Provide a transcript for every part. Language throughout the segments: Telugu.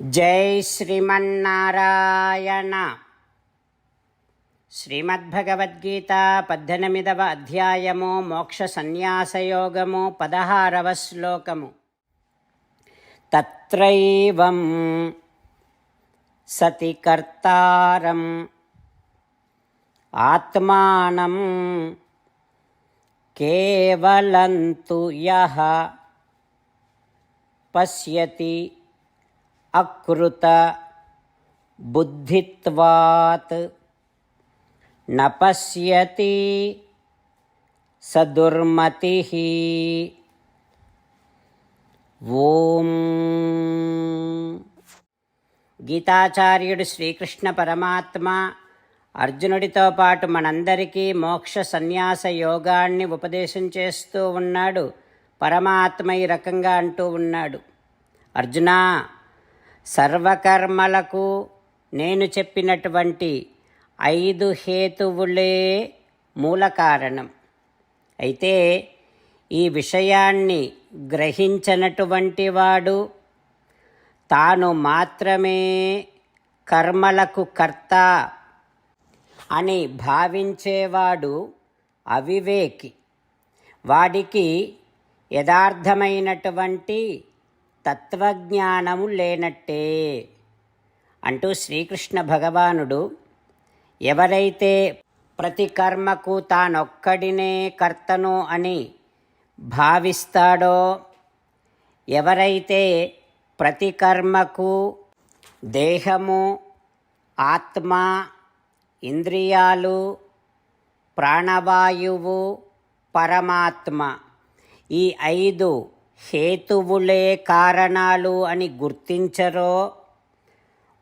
జై శ్రీమన్నారాయణ. శ్రీమద్భగవద్గీత పద్దెనిమిదవ అధ్యాయము మోక్ష సన్యాసయోగము పదహారవ శ్లోకము. తత్రైవం సతి కర్తారం ఆత్మానం కేవలంతు యహ పశ్యతి అకృత బుద్ధిత్వాత్ నపశ్యతి సదుర్మతి. ఓం. గీతాచార్యుడు శ్రీకృష్ణ పరమాత్మ అర్జునుడితో పాటు మనందరికీ మోక్ష సన్యాస యోగాన్ని ఉపదేశం చేస్తూ ఉన్నాడు. పరమాత్మ ఈ రకంగా అంటూ ఉన్నాడు. అర్జునా సర్వకర్మలకు నేను చెప్పినటువంటి ఐదు హేతువులే మూల కారణం. అయితే ఈ విషయాన్ని గ్రహించనటువంటి వాడు తాను మాత్రమే కర్మలకు కర్త అని భావించేవాడు అవివేకి. వాడికి యథార్థమైనటువంటి తత్వజ్ఞానము లేనట్టే అంటూ శ్రీకృష్ణ భగవానుడు ఎవరైతే ప్రతి కర్మకు తానొక్కడినే కర్తను అని భావిస్తాడో ఎవరైతే ప్రతి కర్మకు దేహము ఆత్మ ఇంద్రియాలు ప్రాణవాయువు పరమాత్మ ఈ ఐదు హేతువులే కారణాలు అని గుర్తించరో?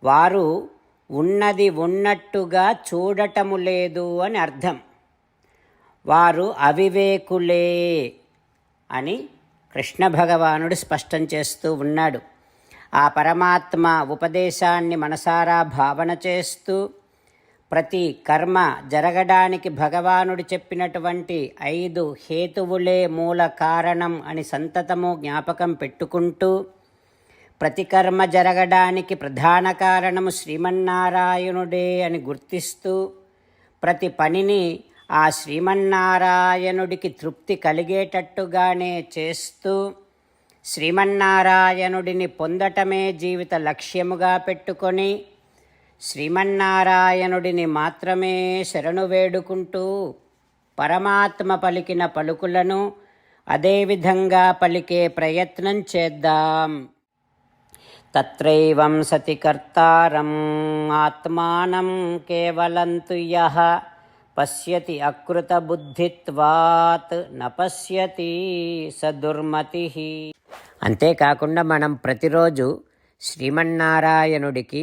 వారు ఉన్నది ఉన్నట్టుగా చూడటము లేదు అని అర్థం. వారు అవివేకులే అని కృష్ణ భగవానుడు స్పష్టం చేస్తూ ఉన్నాడు. ఆ పరమాత్మ ఉపదేశాన్ని మనసారా భావన చేస్తూ ప్రతి కర్మ జరగడానికి భగవానుడు చెప్పినటువంటి ఐదు హేతువులే మూల కారణం అని సంతతము జ్ఞాపకం పెట్టుకుంటూ ప్రతి కర్మ జరగడానికి ప్రధాన కారణము శ్రీమన్నారాయణుడే అని గుర్తిస్తూ ప్రతి పనిని ఆ శ్రీమన్నారాయణుడికి తృప్తి కలిగేటట్టుగానే చేస్తూ శ్రీమన్నారాయణుడిని పొందటమే జీవిత లక్ష్యముగా పెట్టుకొని శ్రీమన్నారాయణుడిని మాత్రమే శరణు వేడుకుంటూ పరమాత్మ పలికిన పలుకులను అదేవిధంగా పలికే ప్రయత్నం చేద్దాం. తత్రైవం సతి కర్తారం ఆత్మానం కేవలంతు యహ పశ్యతి అకృతబుద్ధిత్వాత్ నపశ్యతి న పశ్యతి సదుర్మతి అంతేకాకుండా మనం ప్రతిరోజు శ్రీమన్నారాయణుడికి